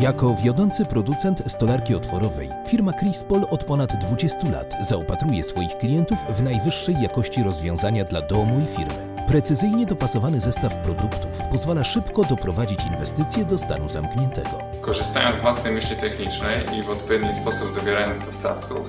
Jako wiodący producent stolarki otworowej, firma Crispol od ponad 20 lat zaopatruje swoich klientów w najwyższej jakości rozwiązania dla domu i firmy. Precyzyjnie dopasowany zestaw produktów pozwala szybko doprowadzić inwestycje do stanu zamkniętego. Korzystając z własnej myśli technicznej i w odpowiedni sposób dobierając dostawców,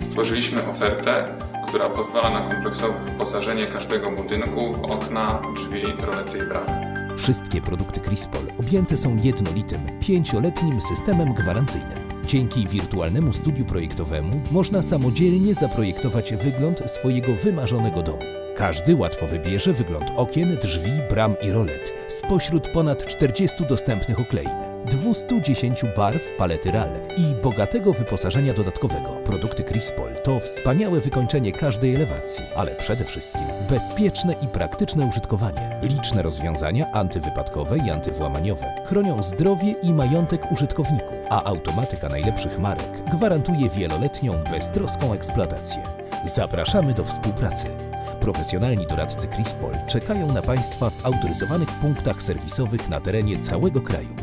stworzyliśmy ofertę, która pozwala na kompleksowe wyposażenie każdego budynku okna, drzwi, rolety i bramy. Wszystkie produkty Crispol objęte są jednolitym, pięcioletnim systemem gwarancyjnym. Dzięki wirtualnemu studiu projektowemu można samodzielnie zaprojektować wygląd swojego wymarzonego domu. Każdy łatwo wybierze wygląd okien, drzwi, bram i rolet spośród ponad 40 dostępnych oklein. 210 barw palety RAL i bogatego wyposażenia dodatkowego. Produkty Crispol to wspaniałe wykończenie każdej elewacji, ale przede wszystkim bezpieczne i praktyczne użytkowanie. Liczne rozwiązania antywypadkowe i antywłamaniowe chronią zdrowie i majątek użytkowników, a automatyka najlepszych marek gwarantuje wieloletnią, beztroską eksploatację. Zapraszamy do współpracy. Profesjonalni doradcy Crispol czekają na Państwa w autoryzowanych punktach serwisowych na terenie całego kraju.